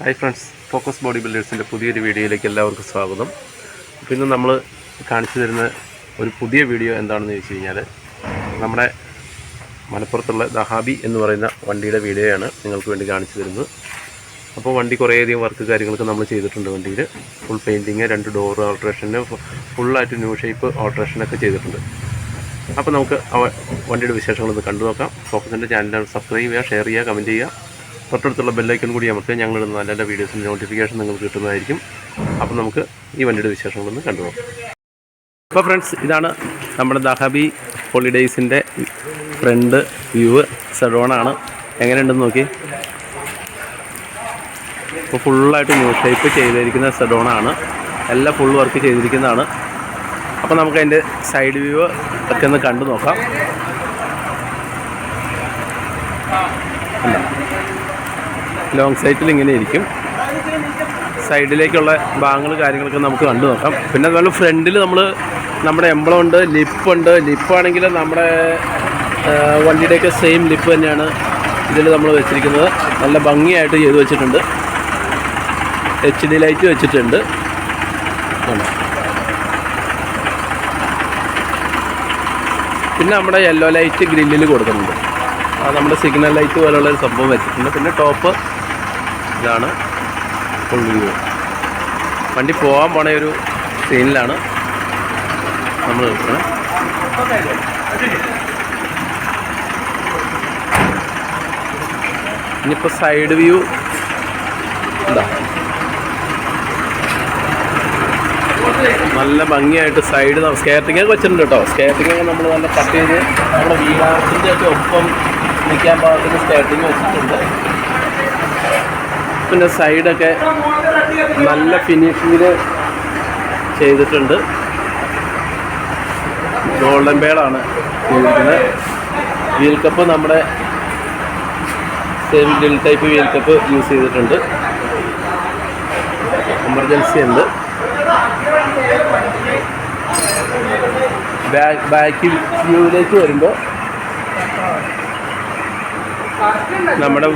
Hi friends focus body ബിൽഡേഴ്സിന്റെ പുതിയൊരു വീഡിയോയിലേക്ക് എല്ലാവർക്കും സ്വാഗതം. അപ്പോൾ ഇന്ന് നമ്മൾ കാണിച്ചു തരുന്ന ഒരു പുതിയ വീഡിയോ എന്താണെന്ന് ചോദിച്ചു കഴിഞ്ഞാൽ നമ്മുടെ മലപ്പുറത്തുള്ള ദഹാബി എന്ന് പറയുന്ന വണ്ടിയുടെ വീഡിയോയാണ് നിങ്ങൾക്ക് വേണ്ടി കാണിച്ചു തരുന്നത്. അപ്പോൾ വണ്ടി കുറേയധികം വർക്ക് കാര്യങ്ങളൊക്കെ നമ്മൾ ചെയ്തിട്ടുണ്ട് വണ്ടിയിൽ ഫുൾ പെയിന്റിങ് രണ്ട് ഡോർ ഓൾട്രേഷന് ഫുള്ളായിട്ട് ന്യൂ ഷേപ്പ് ഓൾട്രേഷനൊക്കെ ചെയ്തിട്ടുണ്ട്. അപ്പോൾ നമുക്ക് വണ്ടിയുടെ വിശേഷങ്ങളൊന്ന് കണ്ടു നോക്കാം ഫോക്കസിന്റെ ചാനൽ സബ്സ്ക്രൈബ് ചെയ്യുക ഷെയർ ചെയ്യുക കമന്റ് ചെയ്യുക. തൊട്ടടുത്തുള്ള ബെല്ലൈക്കൺ കൂടി അമർത്തുക ഞങ്ങളിടുന്ന നല്ല നല്ല വീഡിയോസിന്റെ നോട്ടിഫിക്കേഷൻ നിങ്ങൾക്ക് കിട്ടുന്നതായിരിക്കും. അപ്പം നമുക്ക് ഈ വണ്ടിയുടെ വിശേഷങ്ങളൊന്ന് കണ്ടുപോകാം അപ്പോൾ ഫ്രണ്ട്സ് ഇതാണ് നമ്മുടെ ദഹബി ഹോളിഡേയ്സിന്റെ ഫ്രണ്ട് വ്യൂ സെഡോണാണ് എങ്ങനെയുണ്ടെന്ന് നോക്കി. ഇപ്പോൾ ഫുള്ളായിട്ട് ന്യൂ ഷേപ്പ് ചെയ്തിരിക്കുന്ന സെഡോണാണ് എല്ലാം ഫുൾ വർക്ക് ചെയ്തിരിക്കുന്നതാണ്. അപ്പോൾ നമുക്ക് അതിന്റെ സൈഡ് വ്യൂ ഒക്കെ ഒന്ന് കണ്ടു നോക്കാം ലോങ് സൈറ്റിൽ ഇങ്ങനെ ഇരിക്കും. സൈഡിലേക്കുള്ള ഭാഗങ്ങൾ കാര്യങ്ങളൊക്കെ നമുക്ക് കണ്ടു നോക്കാം. പിന്നെ അതുപോലെ ഫ്രണ്ടിൽ നമ്മൾ നമ്മുടെ എംബ്ലം ഉണ്ട് ലിപ്പ് ഉണ്ട്. ലിപ്പാണെങ്കിൽ നമ്മുടെ വണ്ടിയുടെയൊക്കെ സെയിം ലിപ്പ് തന്നെയാണ് ഇതിൽ നമ്മൾ വെച്ചിരിക്കുന്നത്. നല്ല ഭംഗിയായിട്ട് ചെയ്ത് വെച്ചിട്ടുണ്ട്. എച്ച് ഡി ലൈറ്റ് വെച്ചിട്ടുണ്ട്? പിന്നെ നമ്മുടെ യെല്ലോ ലൈറ്റ് ഗ്രില്ലിൽ കൊടുക്കുന്നുണ്ട് നമ്മുടെ സിഗ്നൽ ലൈറ്റ് പോലുള്ള ഒരു സംഭവം വെച്ചിട്ടുണ്ട്. പിന്നെ ടോപ്പ് ഇതാണ് ഫുൾ വണ്ടി പോകാൻ പോണ ഒരു സീനിലാണ് നമ്മൾ നിൽക്കുന്നത് ഇനിയിപ്പോൾ സൈഡ് വ്യൂ എന്താ നല്ല ഭംഗിയായിട്ട് സൈഡ് സ്കേറ്റിംഗ് ഒക്കെ വെച്ചിട്ടുണ്ട് കേട്ടോ. സ്കേറ്റിംഗ് ഒക്കെ നമ്മൾ നല്ല കട്ട് ചെയ്ത് നമ്മുടെ വീടാർത്തിന്റെ ഒക്കെ ഒപ്പം നിൽക്കാൻ പാകത്തിന് സ്കേറ്റിംഗ് വെച്ചിട്ടുണ്ട്. പിന്നെ സൈഡൊക്കെ നല്ല ഫിനിഷിങ്ങിൽ ചെയ്തിട്ടുണ്ട്. ഗോൾഡൻ പേളാണ് ചെയ്തിരിക്കുന്നത്. വീൽ കപ്പ് നമ്മുടെ സെയിം ഡിൽ ടൈപ്പ് വീൽ കപ്പ് യൂസ് ചെയ്തിട്ടുണ്ട്. എമർജൻസി ഉണ്ട്. ബാക്ക് ബാക്ക് വ്യൂവിലേക്ക് വരുമ്പോൾ നമ്മുടെ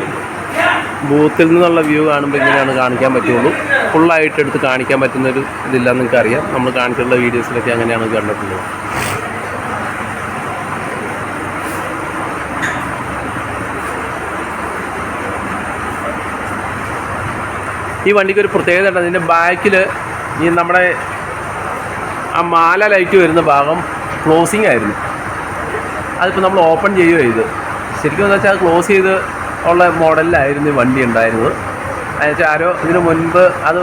ബൂത്തിൽ നിന്നുള്ള വ്യൂ കാണുമ്പോൾ ഇങ്ങനെയാണ് കാണിക്കാൻ പറ്റുള്ളൂ. ഫുള്ളായിട്ട് എടുത്ത് കാണിക്കാൻ പറ്റുന്നൊരു ഇതില്ല നിങ്ങൾക്ക് അറിയാം നമ്മൾ കാണിച്ചിട്ടുള്ള വീഡിയോസിലൊക്കെ അങ്ങനെയാണ് കണ്ടിട്ടുള്ളത്. ഈ വണ്ടിക്ക് ഒരു പ്രത്യേകത ഉണ്ട്. അതിന്റെ ബാക്കിൽ ഈ നമ്മുടെ ആ മാല ലൈറ്റ് വരുന്ന ഭാഗം ക്ലോസിങ് ആയിരുന്നു. അതിപ്പോൾ നമ്മൾ ഓപ്പൺ ചെയ്യുകയോ ചെയ്ത് ശരിക്കും എന്താ വെച്ചാൽ ക്ലോസ് ചെയ്ത് ഉള്ള മോഡലിലായിരുന്നു ഈ വണ്ടി ഉണ്ടായിരുന്നത്. എന്നുവെച്ചാൽ ആരോ ഇതിന് മുൻപ് അത്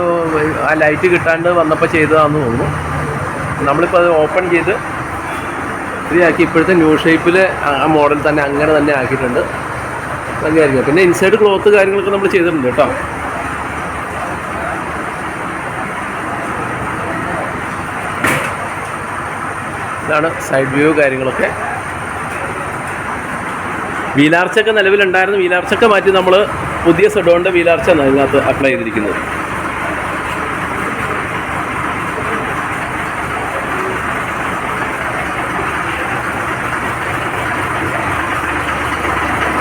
ആ ലൈറ്റ് കിട്ടാണ്ട് വന്നപ്പോൾ ചെയ്തതാണെന്ന് തോന്നുന്നു. നമ്മളിപ്പോൾ അത് ഓപ്പൺ ചെയ്ത് ഇതാക്കി ഇപ്പോഴത്തെ ന്യൂ ഷേപ്പിൽ ആ മോഡൽ തന്നെ അങ്ങനെ തന്നെ ആക്കിയിട്ടുണ്ട്. അങ്ങനെയായിരിക്കും പിന്നെ ഇൻസൈഡ് ക്ലോത്ത് കാര്യങ്ങളൊക്കെ നമ്മൾ ചെയ്തിട്ടുണ്ട് കേട്ടോ. ഇതാണ് സൈഡ് വ്യൂ കാര്യങ്ങളൊക്കെ. വീലാർച്ചൊക്കെ നിലവിലുണ്ടായിരുന്നു വീലാർച്ചൊക്കെ മാറ്റി നമ്മൾ പുതിയ സെഡോണിന്റെ വീലാർച്ചാണ് അതിനകത്ത് അപ്ലൈ ചെയ്തിരിക്കുന്നത്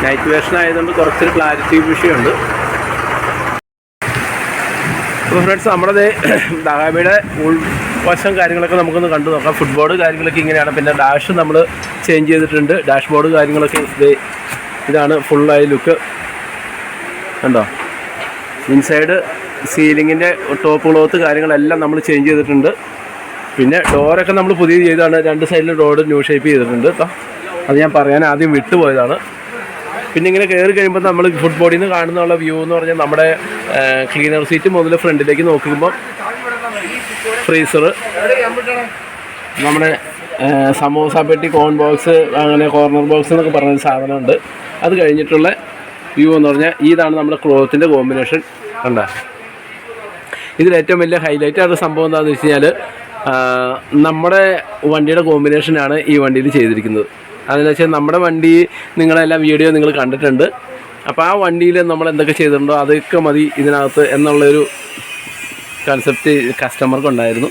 നൈറ്റ് വേഷൻ ആയതുകൊണ്ട് കുറച്ചൊരു ക്ലാരിറ്റി വിഷയമുണ്ട് അപ്പോൾ ഫ്രണ്ട്സ് നമ്മുടെ ദഹാബിയുടെ ഉൾവശം കാര്യങ്ങളൊക്കെ നമുക്കൊന്ന് കണ്ടു നോക്കാം. ഫുട്ബോർഡ് കാര്യങ്ങളൊക്കെ ഇങ്ങനെയാണ്. പിന്നെ ഡാഷ് നമ്മൾ ചേഞ്ച് ചെയ്തിട്ടുണ്ട്. ഡാഷ് ബോർഡ് കാര്യങ്ങളൊക്കെ ഇത് ഇതാണ് ഫുള്ളായി ലുക്ക് കണ്ടോ? ഇൻസൈഡ് സീലിങ്ങിന്റെ ടോപ്പ് ക്ലോത്ത് കാര്യങ്ങളെല്ലാം നമ്മൾ ചേഞ്ച് ചെയ്തിട്ടുണ്ട്. പിന്നെ ഡോറൊക്കെ നമ്മൾ പുതിയ ചെയ്താണ് രണ്ട് സൈഡിൽ ഡോർ ന്യൂ ഷേപ്പ് ചെയ്തിട്ടുണ്ട് കേട്ടോ അത് ഞാൻ പറയാൻ ആദ്യം വിട്ടുപോയതാണ്. പിന്നെ ഇങ്ങനെ കയറി കഴിയുമ്പോൾ നമ്മൾ ഫുഡ് ബോഡിയിൽ നിന്ന് കാണുന്നുള്ള വ്യൂ എന്ന് പറഞ്ഞാൽ നമ്മുടെ ക്ലീനർ സീറ്റ് മുതൽ ഫ്രണ്ടിലേക്ക് നോക്കുമ്പോൾ ഫ്രീസർ. നമ്മുടെ സമൂസ പെട്ടി കോൺ ബോക്സ് അങ്ങനെ കോർണർ ബോക്സ് എന്നൊക്കെ പറഞ്ഞൊരു സാധനമുണ്ട്. അത് കഴിഞ്ഞിട്ടുള്ള വ്യൂ എന്ന് പറഞ്ഞാൽ ഇതാണ് നമ്മുടെ ക്ലോത്തിന്റെ കോമ്പിനേഷൻ കണ്ട? ഇതിൽ ഏറ്റവും വലിയ ഹൈലൈറ്റ് ആയിട്ട് സംഭവം എന്താണെന്ന് വെച്ച് കഴിഞ്ഞാൽ നമ്മുടെ വണ്ടിയുടെ കോമ്പിനേഷനാണ് ഈ വണ്ടിയിൽ ചെയ്തിരിക്കുന്നത്. അതെന്ന് വെച്ചാൽ നമ്മുടെ വണ്ടി നിങ്ങളെല്ലാം വീഡിയോ നിങ്ങൾ കണ്ടിട്ടുണ്ട്. അപ്പോൾ ആ വണ്ടിയിൽ നമ്മൾ എന്തൊക്കെ ചെയ്തിട്ടുണ്ടോ അതൊക്കെ മതി ഇതിനകത്ത് എന്നുള്ളൊരു കൺസെപ്റ്റ് കസ്റ്റമർക്ക് ഉണ്ടായിരുന്നു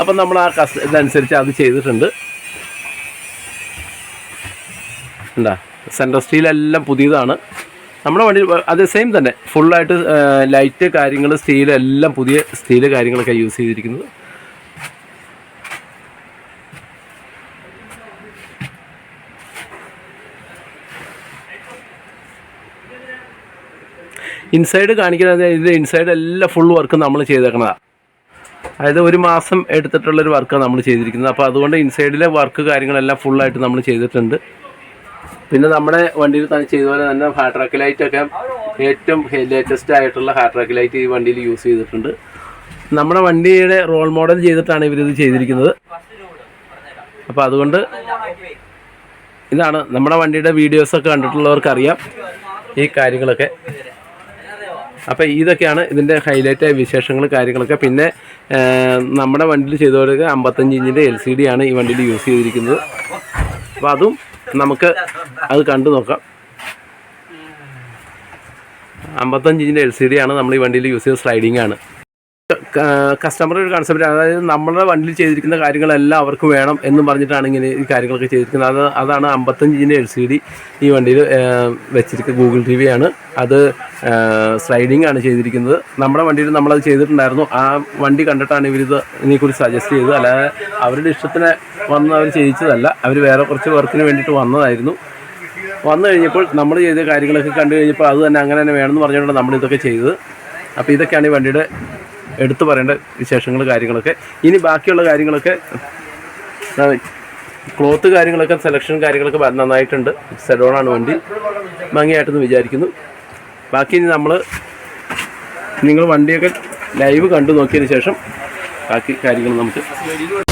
അപ്പം നമ്മൾ ആ കസ് ഇതനുസരിച്ച് അത് ചെയ്തിട്ടുണ്ട്. എന്താ സെൻട്രൽ സ്റ്റീലെല്ലാം പുതിയതാണ്. നമ്മുടെ വണ്ടി അത് സെയിം തന്നെ. ഫുള്ളായിട്ട് ലൈറ്റ് കാര്യങ്ങൾ സ്റ്റീൽ എല്ലാം പുതിയ സ്റ്റീൽ കാര്യങ്ങളൊക്കെ യൂസ് ചെയ്തിരിക്കുന്നത്. ഇൻസൈഡ് കാണിക്കുന്നത് ഇത് ഇൻസൈഡ് എല്ലാം ഫുൾ വർക്ക് നമ്മൾ ചെയ്തേക്കുന്നതാണ് അതായത് ഒരു മാസം എടുത്തിട്ടുള്ളൊരു വർക്കാണ് നമ്മൾ ചെയ്തിരിക്കുന്നത്. അപ്പോൾ അതുകൊണ്ട് ഇൻസൈഡിലെ വർക്ക് കാര്യങ്ങളെല്ലാം ഫുള്ളായിട്ട് നമ്മൾ ചെയ്തിട്ടുണ്ട്. പിന്നെ നമ്മുടെ വണ്ടിയിൽ തന്നെ ചെയ്ത പോലെ തന്നെ ഹാർഡ് ട്രാക്ക് ലൈറ്റ് ഒക്കെ ഏറ്റവും ലേറ്റസ്റ്റ് ആയിട്ടുള്ള ഹാർഡ് ട്രാക്ക് ലൈറ്റ് ഈ വണ്ടിയിൽ യൂസ് ചെയ്തിട്ടുണ്ട്. നമ്മുടെ വണ്ടിയുടെ റോൾ മോഡൽ ചെയ്തിട്ടാണ് ഇവരിത് ചെയ്തിരിക്കുന്നത്. അപ്പോൾ അതുകൊണ്ട് ഇതാണ് നമ്മുടെ വണ്ടിയുടെ വീഡിയോസൊക്കെ കണ്ടിട്ടുള്ളവർക്കറിയാം ഈ കാര്യങ്ങളൊക്കെ. അപ്പോൾ ഇതൊക്കെയാണ് ഇതിന്റെ ഹൈലൈറ്റ് വിശേഷങ്ങൾ കാര്യങ്ങളൊക്കെ. പിന്നെ നമ്മുടെ വണ്ടിയിൽ ചെയ്തവർക്ക് അമ്പത്തഞ്ച് ഇഞ്ചിന്റെ എൽ സി ഡി ആണ് ഈ വണ്ടിയിൽ യൂസ് ചെയ്തിരിക്കുന്നത്. അപ്പോൾ അതും നമുക്ക് അത് കണ്ടു നോക്കാം. അമ്പത്തഞ്ച് ഇഞ്ചിന്റെ എൽ സി ഡി ആണ് നമ്മൾ ഈ വണ്ടിയിൽ യൂസ് ചെയ്ത സ്ലൈഡിംഗ് ആണ്. കസ്റ്റമറുടെ ഒരു കൺസെപ്റ്റ് അതായത് നമ്മളുടെ വണ്ടിയിൽ ചെയ്തിരിക്കുന്ന കാര്യങ്ങളെല്ലാം അവർക്ക് വേണം എന്ന് പറഞ്ഞിട്ടാണ് ഇങ്ങനെ ഈ കാര്യങ്ങളൊക്കെ ചെയ്തിരിക്കുന്നത്. അത് അതാണ് അമ്പത്തഞ്ച് ഇഞ്ചിന്റെ എൽ സി ഡി ഈ വണ്ടിയിൽ വെച്ചിരിക്കുന്നത്. ഗൂഗിൾ ടി വി ആണ്. അത് സ്ലൈഡിംഗ് ആണ് ചെയ്തിരിക്കുന്നത്. നമ്മുടെ വണ്ടിയിൽ നമ്മളത് ചെയ്തിട്ടുണ്ടായിരുന്നു. ആ വണ്ടി കണ്ടിട്ടാണ് ഇവരിത് ഇതിനെക്കുറിച്ച് സജസ്റ്റ് ചെയ്തത്. അല്ലാതെ അവരുടെ ഇഷ്ടത്തിന് വന്ന് അവർ ചെയ്യിച്ചതല്ല. അവർ വേറെ കുറച്ച് വർക്കിന് വേണ്ടിയിട്ട് വന്നതായിരുന്നു. വന്നു കഴിഞ്ഞപ്പോൾ നമ്മൾ ചെയ്ത കാര്യങ്ങളൊക്കെ കണ്ടു കഴിഞ്ഞപ്പോൾ അത് തന്നെ അങ്ങനെ തന്നെ വേണമെന്ന് പറഞ്ഞുകൊണ്ടാണ് നമ്മളിതൊക്കെ ചെയ്തത്. അപ്പോൾ ഇതൊക്കെയാണ് ഈ വണ്ടിയുടെ എടുത്തു പറയേണ്ട വിശേഷങ്ങൾ കാര്യങ്ങളൊക്കെ. ഇനി ബാക്കിയുള്ള കാര്യങ്ങളൊക്കെ ക്ലോത്ത് കാര്യങ്ങളൊക്കെ സെലക്ഷൻ കാര്യങ്ങളൊക്കെ നന്നായിട്ടുണ്ട്. സെഡോണാണ് വണ്ടി. ഭംഗിയായിട്ടെന്ന് വിചാരിക്കുന്നു. ബാക്കി ഇനി നമ്മൾ നിങ്ങൾ വണ്ടിയൊക്കെ ലൈവ് കണ്ടു നോക്കിയതിന് ശേഷം ബാക്കി കാര്യങ്ങൾ നമുക്ക്